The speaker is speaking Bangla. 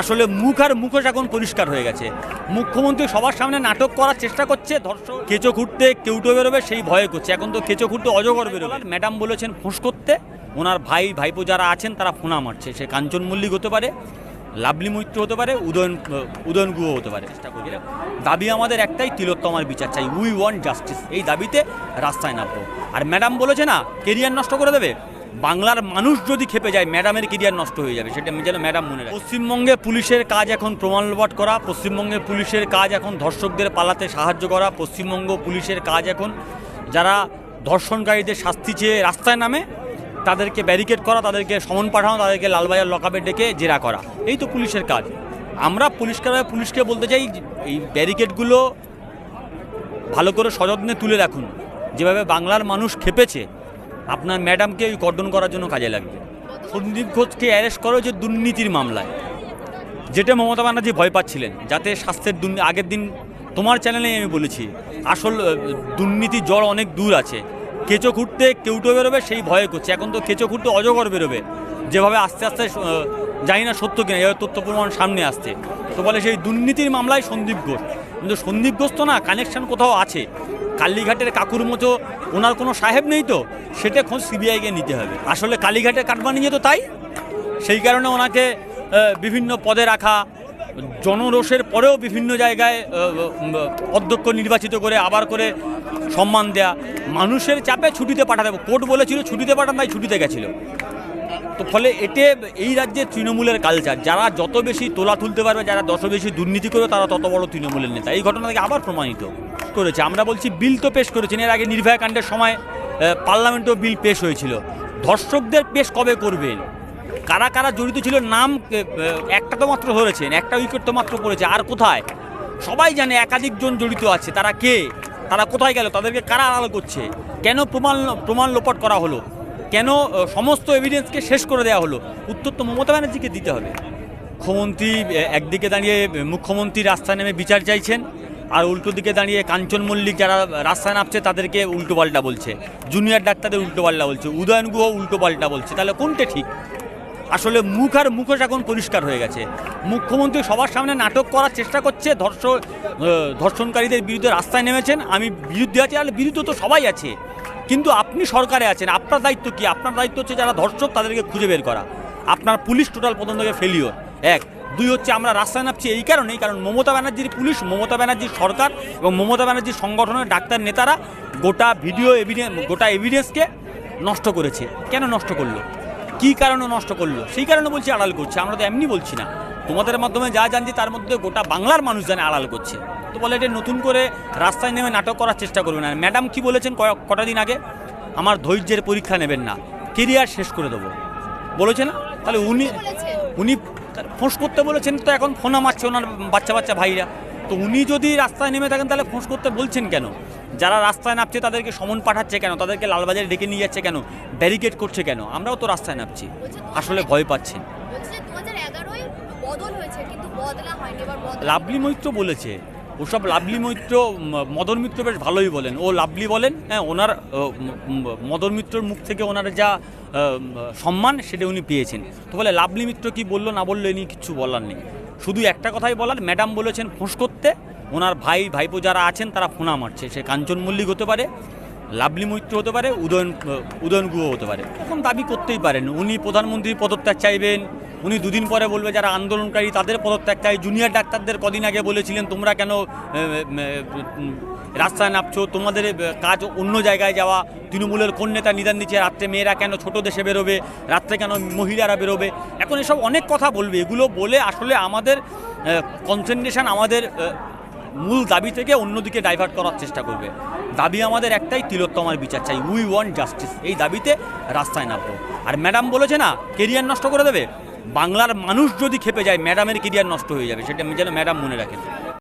আসলে মুখ আর মুখোশ এখন পরিষ্কার হয়ে গেছে। মুখ্যমন্ত্রী সবার সামনে নাটক করার চেষ্টা করছে ধর্ষক কেঁচো খুঁড়তে কেউটো বেরোবে, সেই ভয়ে করছে। এখন তো কেঁচো খুঁড়তে অজগর বেরোবে। ম্যাডাম বলেছেন ফোঁস করতে, ওনার ভাই, ভাইপো যারা আছেন, তারা ফোনা মারছে। সে কাঞ্চন মল্লিক হতে পারে লাভলি মৈত্র হতে পারে, উদয়ন উদয়ন গুহ হতে পারে। চেষ্টা করি দাবি আমাদের একটাই, তিলোত্তমার বিচার চাই। We want justice. এই দাবিতে রাস্তায় নামবো। আর ম্যাডাম বলেছে না, কেরিয়ার নষ্ট করে দেবে? বাংলার মানুষ যদি খেপে যায়, ম্যাডামের কেরিয়ার নষ্ট হয়ে যাবে। সেটা আমি যেন ম্যাডাম মনে রাখে। পশ্চিমবঙ্গে পুলিশের কাজ এখন প্রমাণ করা, পশ্চিমবঙ্গে পুলিশের কাজ এখন ধর্ষকদের পালাতে সাহায্য করা, পশ্চিমবঙ্গ পুলিশের কাজ এখন যারা ধর্ষণকারীদের শাস্তি চেয়ে রাস্তায় নামে, তাদেরকে ব্যারিকেড করা, তাদেরকে সমন পাঠানো, তাদেরকে লালবাজার লকাপে ডেকে জেরা করা। এই তো পুলিশের কাজ। আমরা পরিষ্কারভাবে পুলিশকে বলতে চাই, এই ব্যারিকেডগুলো ভালো করে সযত্নে তুলে রাখুন। যেভাবে বাংলার মানুষ খেপেছে আপনার ম্যাডামকে ওই কর্ডন করার জন্য কাজে লাগবে। সন্দীপ ঘোষকে অ্যারেস্ট করো যে দুর্নীতির মামলায়। যেটা মমতা ব্যানার্জি ভয় পাচ্ছিলেন, যাতে স্বাস্থ্যের দুর্নীতি আগের দিন তোমার চ্যানেলে আমি বলেছি, আসল দুর্নীতির জড় অনেক দূর আছে। কেঁচো খুঁড়তে কেউটো বেরোবে, সেই ভয়ে করছে। এখন তো কেঁচো খুঁড়তে অজগর বেরোবে। যেভাবে আস্তে আস্তে জানি না সত্য কিনা এভাবে তথ্য প্রমাণ সামনে আসছে। তো বলে সেই দুর্নীতির মামলায় সন্দীপ ঘোষ। কিন্তু সন্দীপ ঘোষ তো না কানেকশান কোথাও আছে। কালীঘাটের কাকুর মতো ওনার কোনো সাহেব নেই তো, সেটা খোঁজ সিবিআইকে নিতে হবে। আসলে কালীঘাটের কাটমানি তো তাই। সেই কারণে ওনাকে বিভিন্ন পদে রাখা, জনরোষের পরেও বিভিন্ন জায়গায় অধ্যক্ষ নির্বাচিত করে আবার করে সম্মান দেয়া। মানুষের চাপে ছুটিতে পাঠাতে, কোর্ট বলেছিল ছুটিতে পাঠান তাই ছুটিতে গেছিল। তো ফলে এতে এই রাজ্যের তৃণমূলের কালচার যারা যত বেশি তোলা তুলতে পারবে, যারা যত বেশি দুর্নীতি করবে, তারা তত বড় তৃণমূলের নেতা। এই ঘটনা থেকে আবার প্রমাণিত। করেছে। আমরা বলছি বিল তো পেশ করেছেন এর আগে নির্ভয়া কাণ্ডের সময় পার্লামেন্টেও বিল পেশ হয়েছিল। ধর্ষকদের পেশ কবে করবেন? কারা কারা জড়িত ছিল? নাম একটা তো মাত্র ধরেছেন, একটা উইকেট তো মাত্র পড়েছে, আর কোথায়? সবাই জানে একাধিক জন জড়িত আছে, তারা কে? তারা কোথায় গেল? তাদেরকে কারা আড়াল করছে? কেন প্রমাণ প্রমাণ লোপাট করা হলো? কেন সমস্ত এভিডেন্সকে শেষ করে দেওয়া হলো? উত্তর তো মমতা ব্যানার্জিকে দিতে হবে। মুখ্যমন্ত্রী একদিকে দাঁড়িয়ে মুখ্যমন্ত্রী রাস্তায় নেমে বিচার চাইছেন আর উল্টো দিকে দাঁড়িয়ে কাঞ্চন মল্লিক যারা রাস্তায় নামছে, তাদেরকে উল্টো পাল্টা বলছে। জুনিয়র ডাক্তারদের উল্টো পাল্টা বলছে। উদয়ন গুহ উল্টো পাল্টা বলছে। তাহলে কোনটা ঠিক? আসলে মুখ আর মুখোশ এখন পরিষ্কার হয়ে গেছে। মুখ্যমন্ত্রী সবার সামনে নাটক করার চেষ্টা করছে। ধর্ষ ধর্ষণকারীদের বিরুদ্ধে রাস্তায় নেমেছেন। আমি বিরুদ্ধে আছি, আর বিরুদ্ধে তো সবাই আছে। কিন্তু আপনি সরকারে আছেন। আপনার দায়িত্ব কি? আপনার দায়িত্ব হচ্ছে যারা ধর্ষক, তাদেরকে খুঁজে বের করা। আপনার পুলিশ টোটাল প্রথম থেকে ফেলিওর এক দুই হচ্ছে আমরা রাস্তায় নামছি এই কারণেই কারণ মমতা ব্যানার্জির পুলিশ মমতা ব্যানার্জির সরকার এবং মমতা ব্যানার্জির সংগঠনের ডাক্তার নেতারা গোটা ভিডিও এভিডেন্স গোটা এভিডেন্সকে নষ্ট করেছে। কেন নষ্ট করল? কী কারণে নষ্ট করল? সেই কারণে বলছি আড়াল করছে। আমরা তো এমনি বলছি না। তোমাদের মাধ্যমে যা জানছি তার মধ্যে গোটা বাংলার মানুষ জানে আড়াল করছে। তো বলে এটা নতুন করে রাস্তায় নেমে নাটক করার চেষ্টা করবে না ম্যাডাম কি বলেছেন কয়েক কটা দিন আগে? আমার ধৈর্যের পরীক্ষা নেবেন না। কেরিয়ার শেষ করে দেবো। বলেছে না? তাহলে উনি উনি ফোঁস করতে বলেছেন তো এখন ফোনা মারছে ওনার বাচ্চা বাচ্চা ভাইরা। তো উনি যদি রাস্তায় নেমে থাকেন তাহলে ফোঁস করতে বলছেন কেন? যারা রাস্তায় নামছে তাদেরকে সমন পাঠাচ্ছে কেন? তাদেরকে লালবাজারে ডেকে নিয়ে যাচ্ছে কেন? ব্যারিকেড করছে কেন? আমরাও তো রাস্তায় নামছি। আসলে ভয় পাচ্ছেন। লাভলি মৈত্র বলেছে ওসব লাভলি মিত্র মদন মিত্র বেশ ভালোই বলেন। ও লাভলি বলেন হ্যাঁ ওনার মদন মিত্রর মুখ থেকে ওনার যা সম্মান, সেটা উনি পেয়েছেন। তো বলে লাভলি মিত্র কি বলল, না বলল এনি কিছু বলার নেই। শুধু একটা কথাই বলার, ম্যাডাম বলেছেন, ফোঁস করতে। ওনার ভাই, ভাইপো যারা আছেন, তারা ফোনা মারছে। সে কাঞ্চন মল্লিক হতে পারে লাভলি মৈত্র হতে পারে, উদয়ন উদয়ন গুহ হতে পারে। এখন দাবি করতেই পারেন। উনি প্রধানমন্ত্রীর পদত্যাগ চাইবেন, উনি দুদিন পরে বলবে যারা আন্দোলনকারী তাদের পদত্যাগ চাই। জুনিয়র ডাক্তারদের কদিন আগে বলেছিলেন, তোমরা কেন রাস্তায় নামছো? তোমাদের কাজ অন্য জায়গায় যাওয়া। তৃণমূলের কোন নেতা নিদান দিচ্ছে? রাত্রে মেয়েরা কেন ছোট দেশে বেরোবে? রাত্রে কেন মহিলারা বেরোবে? এখন এসব অনেক কথা বলবে। এগুলো বলে আসলে আমাদের কনসেন্ট্রেশন আমাদের মূল দাবি থেকে অন্যদিকে ডাইভার্ট করার চেষ্টা করবে। দাবি আমাদের একটাই, তিলোত্তমার বিচার চাই। উই ওয়ান্ট জাস্টিস এই দাবিতে রাস্তায় নামবো। আর ম্যাডাম বলেছে না কেরিয়ার নষ্ট করে দেবে? বাংলার মানুষ যদি খেপে যায় ম্যাডামের কেরিয়ার নষ্ট হয়ে যাবে। সেটা যেন ম্যাডাম মনে রাখেন।